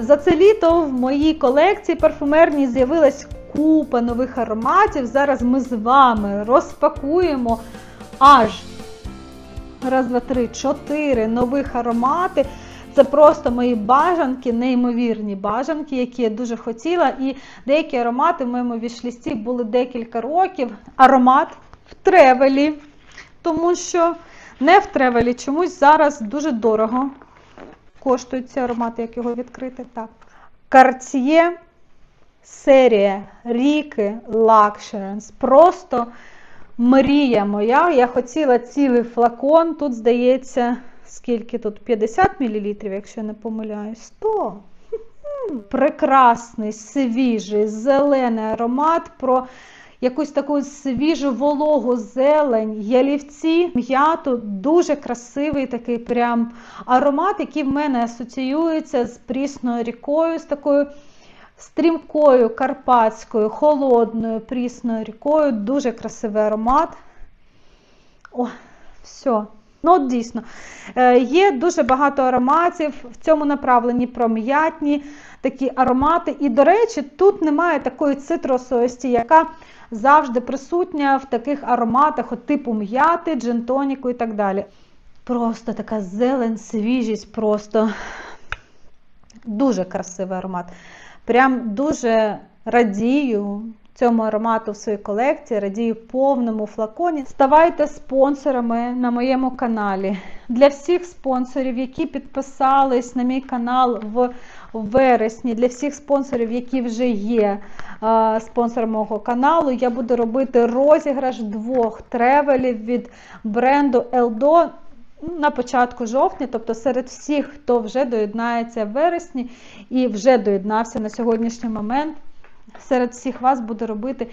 За це літо в моїй колекції парфумерній з'явилась купа нових ароматів. Зараз ми з вами розпакуємо аж раз, два, три, чотири нових аромати. Це просто мої бажанки, неймовірні бажанки, які я дуже хотіла. І деякі аромати в моєму вішлісті були декілька років. Аромат в тревелі, тому що не в тревелі чомусь зараз дуже дорого коштують ці аромати, як його відкрити. Так. Cartier серія Ріки Luxuriance. Просто мрія моя. Я хотіла цілий флакон. Тут, здається, скільки тут? 50 мл, якщо я не помиляюсь. 100. Прекрасний, свіжий, зелений аромат про якусь таку свіжу вологу зелень, ялівці, м'яту, дуже красивий такий прям аромат, який в мене асоціюється з прісною рікою, з такою стрімкою, карпатською, холодною прісною рікою. Дуже красивий аромат. О, все. Ну, от дійсно, Е, є дуже багато ароматів в цьому направленні про м'ятні такі аромати. І, до речі, тут немає такої цитрусовості, яка завжди присутня в таких ароматах, от типу м'яти, джентоніку і так далі. Просто така зелень, свіжість, просто дуже красивий аромат. Прям дуже радію цьому аромату в своїй колекції, радію повному флаконі. Ставайте спонсорами на моєму каналі. Для всіх спонсорів, які підписались на мій канал в вересні, для всіх спонсорів, які вже є е, спонсором мого каналу, я буду робити розіграш двох тревелів від бренду Eldo на початку жовтня, тобто серед всіх, хто вже доєднається в вересні і вже доєднався на сьогоднішній момент. Серед всіх вас буду робити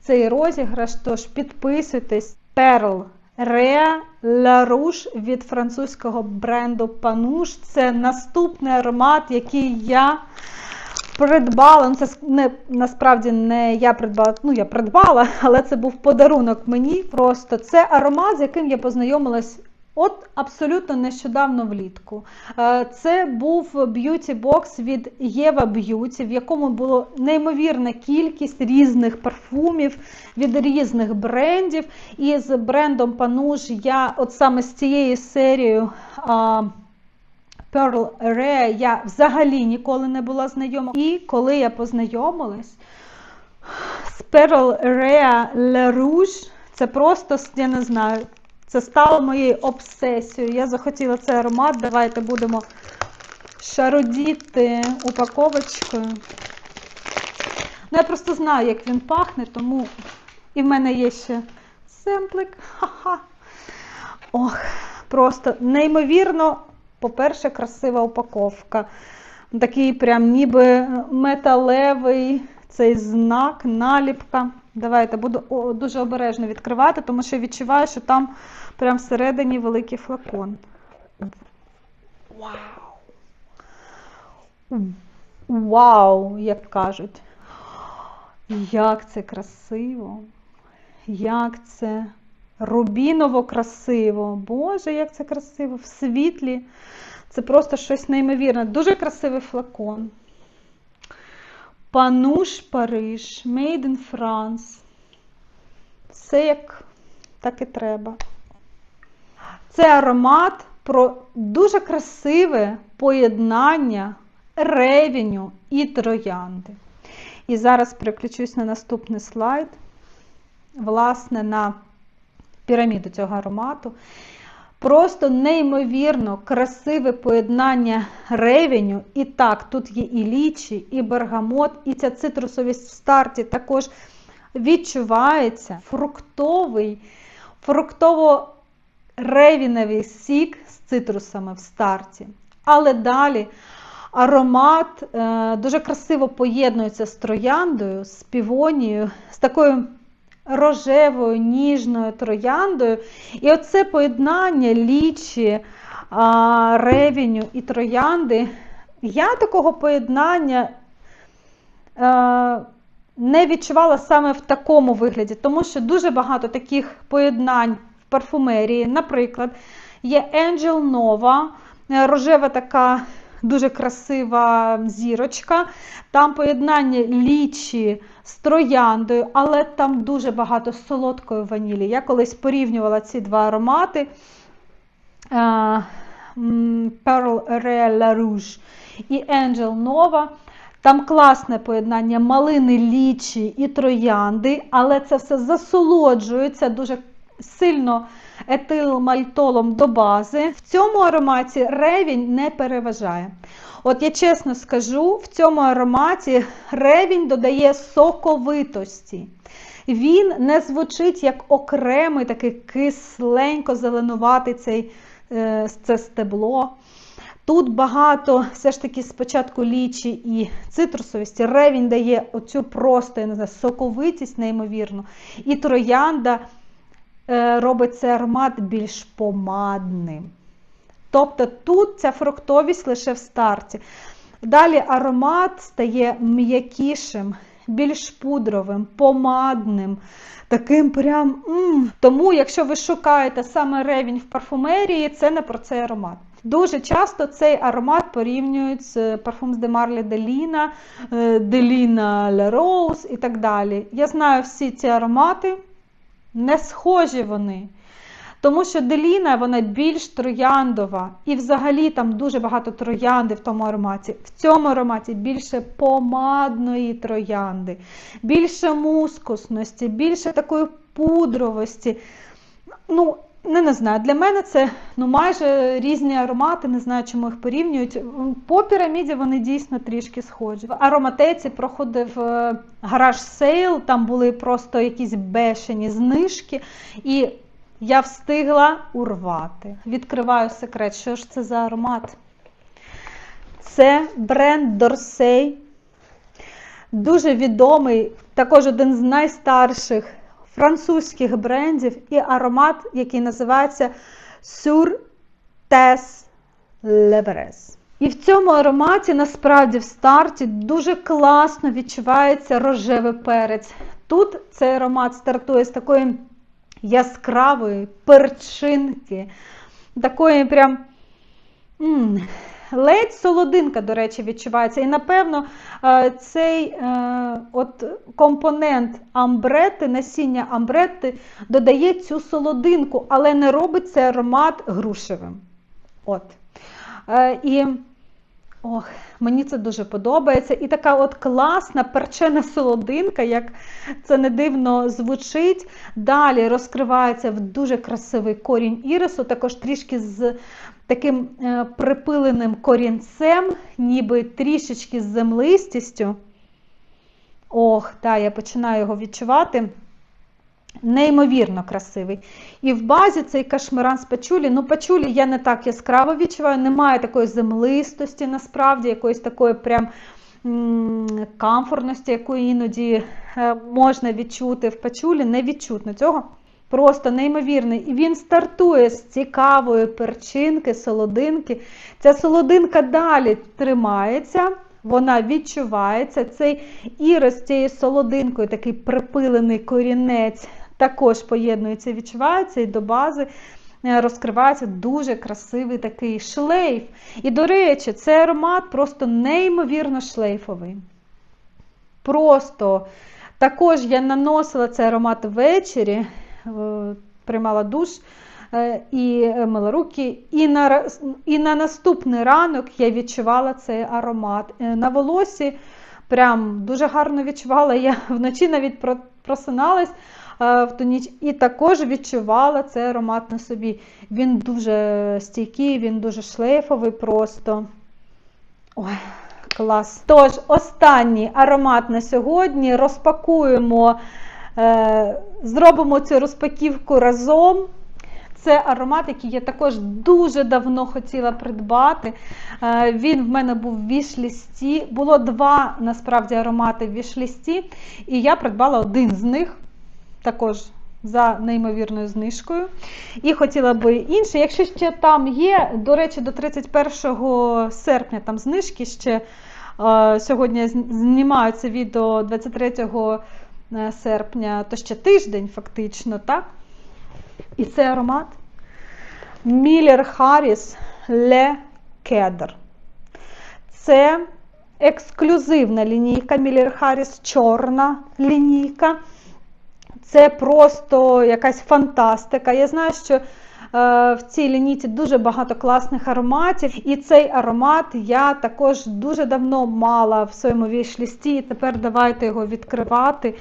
цей розіграш. Тож підписуйтесь Rea La Rouge від французького бренду Panouche. Це наступний аромат, який я придбала. Ну, це не, насправді не я придбала, ну я придбала, але це був подарунок мені. Просто це аромат, з яким я познайомилась. От абсолютно нещодавно влітку. Е, Це був б'юті-бокс від Єва Б'юті, в якому було неймовірна кількість різних парфумів від різних брендів. І з брендом Пануж я от саме з цією серією. Pearl Rare я взагалі ніколи не була знайома. І коли я познайомилась з Pearl Rare Le Rouge, це просто, я не знаю, це стало моєю обсесією. Я захотіла цей аромат. Давайте будемо шародіти упаковочкою. Ну, я просто знаю, як він пахне, тому і в мене є ще семплик. Ха-ха. Ох, просто неймовірно, по-перше, красива упаковка. Такий прям ніби металевий цей знак, наліпка. Давайте буду дуже обережно відкривати, тому що відчуваю, що там прям всередині великий флакон. Вау! Вау, як кажуть. Як це красиво! Як це рубіново красиво! Боже, як це красиво! В світлі. Це просто щось неймовірне. Дуже красивий флакон. Пануш Париж, Made in France. Все як так і треба. Це аромат про дуже красиве поєднання ревеню і троянди. І зараз переключусь на наступний слайд, власне, на піраміду цього аромату. Просто неймовірно красиве поєднання ревеню. І так, тут є і лічі, і бергамот, і ця цитрусовість в старті також відчувається фруктовий, фруктово-ревіневий сік з цитрусами в старті. Але далі аромат е, дуже красиво поєднується з трояндою, з півонією, з такою рожевою, ніжною трояндою. І оце поєднання лічі, а, ревеню і троянди. Я такого поєднання е, не відчувала саме в такому вигляді, тому що дуже багато таких поєднань в парфумерії. Наприклад, є Angel Nova, е, рожева така дуже красива зірочка. Там поєднання лічі з трояндою, але там дуже багато солодкої ванілі. Я колись порівнювала ці два аромати. Pearl Real Rouge і Angel Nova. Там класне поєднання малини, лічі і троянди, але це все засолоджується дуже сильно етилмальтолом до бази. В цьому ароматі ревінь не переважає. От я чесно скажу, в цьому ароматі ревінь додає соковитості. Він не звучить як окремий такий кисленько-зеленуватий цей е, це стебло. Тут багато все ж таки спочатку лічі і цитрусовості. Ревінь дає оцю просто я не знаю, соковитість, неймовірну. І троянда робить цей аромат більш помадним. Тобто тут ця фруктовість лише в старті. Далі аромат стає м'якішим, більш пудровим, помадним. Таким прям. М Тому, якщо ви шукаєте саме ревінь в парфумерії, це не про цей аромат. Дуже часто цей аромат порівнюють з парфум з Демарлі Деліна, Деліна Ле Роуз і так далі. Я знаю всі ці аромати, не схожі вони. Тому що Деліна вона більш трояндова. І взагалі там дуже багато троянди в тому ароматі. В цьому ароматі більше помадної троянди, більше мускусності, більше такої пудровості. Ну, не, не знаю, для мене це ну, майже різні аромати, не знаю, чому їх порівнюють. По піраміді вони дійсно трішки схожі. В ароматеці проходив е, гараж сейл, там були просто якісь бешені знижки. І я встигла урвати. Відкриваю секрет, що ж це за аромат? Це бренд Dorsey. Дуже відомий, також один з найстарших французьких брендів і аромат, який називається Sur Tes Leveres. І в цьому ароматі насправді в старті дуже класно відчувається рожевий перець. Тут цей аромат стартує з такої яскравої перчинки, такої прям. Ледь солодинка, до речі, відчувається. І, напевно, е, цей е, от компонент амбрети, насіння амбрети додає цю солодинку, але не робить цей аромат грушевим. От. Е, і ох, Мені це дуже подобається. І така от класна перчена солодинка, як це не дивно звучить. Далі розкривається в дуже красивий корінь ірису, також трішки з таким е, припиленим корінцем, ніби трішечки з землистістю. Ох, так, я починаю його відчувати. Неймовірно красивий. І в базі цей кашмиран з пачулі. Ну, пачулі я не так яскраво відчуваю, немає такої землистості, насправді, якоїсь такої прям комфортності, яку іноді е, можна відчути в пачулі, не відчутно цього. Просто неймовірний. І він стартує з цікавої перчинки, солодинки. Ця солодинка далі тримається, вона відчувається. Цей ірис цією солодинкою, такий припилений корінець, також поєднується, відчувається і до бази. Е, розкривається дуже красивий такий шлейф. І, до речі, цей аромат просто неймовірно шлейфовий. Просто також я наносила цей аромат ввечері. Е, приймала душ е, і мила руки. І на і на наступний ранок я відчувала цей аромат. Е, на волосі прям дуже гарно відчувала. Я вночі навіть просиналась в ту ніч і також відчувала цей аромат на собі. Він дуже стійкий, він дуже шлейфовий просто. Ой, клас. Тож, останній аромат на сьогодні розпакуємо. Е, зробимо цю розпаківку разом. Це аромат, який я також дуже давно хотіла придбати. Е, він в мене був в вішлісті. Було два насправді аромати в вішлісті, і я придбала один з них також за неймовірною знижкою. І хотіла би інший. Якщо ще там є, до речі, до 31 серпня там знижки ще е, сьогодні знімаю це відео 23 серпня. То ще тиждень, фактично, так? І цей аромат Міллер Харріс Ле Кедр. Це ексклюзивна лінійка Міллер Харріс, чорна лінійка. Це просто якась фантастика. Я знаю, що в цій лінійці дуже багато класних ароматів, і цей аромат я також дуже давно мала в своєму вішлісті, і тепер давайте його відкривати.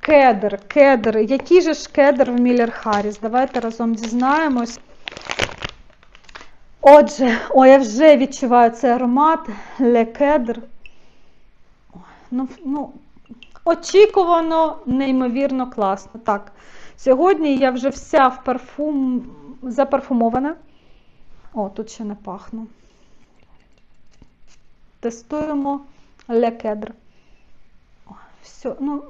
Кедр, кедр. Який же ж кедр в Міллер Харріс? Давайте разом дізнаємось. Отже, о, я вже відчуваю цей аромат Ле Кедр. Ну, ну, очікувано, неймовірно класно. Так, сьогодні я вже вся в парфум запарфумована. О, тут ще не пахну. Тестуємо Ле Кедр. О, Все, ну.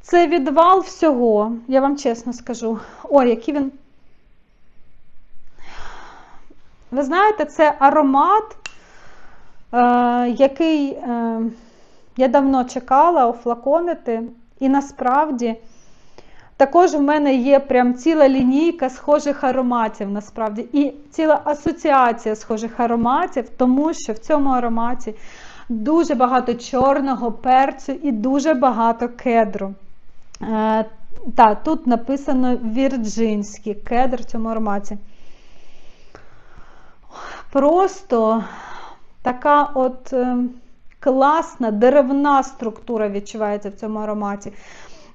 Це відвал всього, я вам чесно скажу. Ой, який він. Ви знаєте, це аромат, е, який е, я давно чекала офлаконити, і насправді також в мене є прям ціла лінійка схожих ароматів, насправді, і ціла асоціація схожих ароматів, тому що в цьому ароматі дуже багато чорного перцю і дуже багато кедру. Е, та, тут написано вірджинський кедр в цьому ароматі. Просто така от е, класна деревна структура відчувається в цьому ароматі.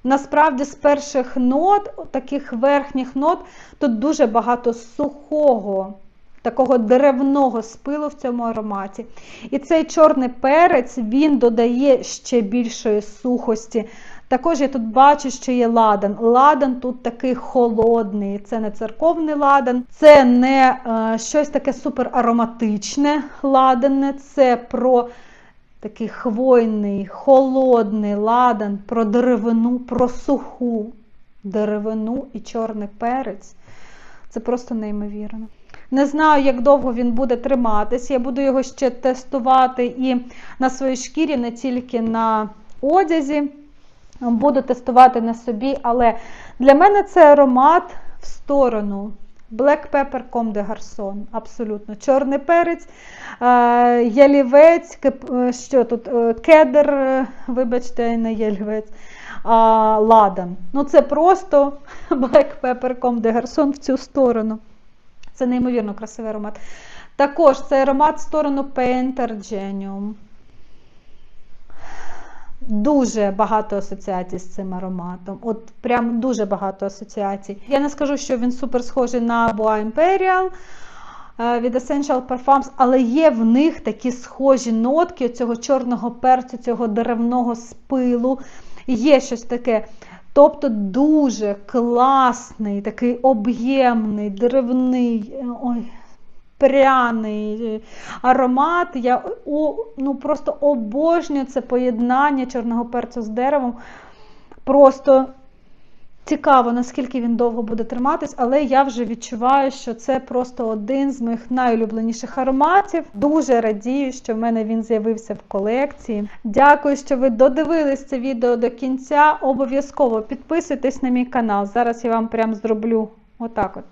Насправді, з перших нот, таких верхніх нот, тут дуже багато сухого, такого деревного спилу в цьому ароматі. І цей чорний перець він додає ще більшої сухості. Також я тут бачу, що є ладан. Ладан тут такий холодний. Це не церковний ладан, це не е, щось таке суперароматичне ладане, це про такий хвойний, холодний ладан, про деревину, про суху деревину і чорний перець. Це просто неймовірно. Не знаю, як довго він буде триматись. Я буду його ще тестувати і на своїй шкірі, не тільки на одязі. Буду тестувати на собі, але для мене це аромат в сторону. Black Pepper Comme de Garçon, абсолютно. Чорний перець, е, ялівець, кип- що тут, е, кедр, е, вибачте, не ялівець, ладан. Ну це просто Black Pepper Comme de Garçon в цю сторону. Це неймовірно красивий аромат. Також це аромат в сторону Painter Genium. Дуже багато асоціацій з цим ароматом. От прям дуже багато асоціацій. Я не скажу, що він супер схожий на Boa Imperial е, від Essential Parfums, але є в них такі схожі нотки цього чорного перцю, цього деревного спилу. Є щось таке. Тобто дуже класний, такий об'ємний, деревний. е, ой, пряний е, аромат. Я ну, просто обожнюю це поєднання чорного перцю з деревом. Просто цікаво, наскільки він довго буде триматись, але я вже відчуваю, що це просто один з моїх найулюбленіших ароматів. Дуже радію, що в мене він з'явився в колекції. Дякую, що ви додивились це відео до кінця. Обов'язково підписуйтесь на мій канал. Зараз я вам прям зроблю отак от.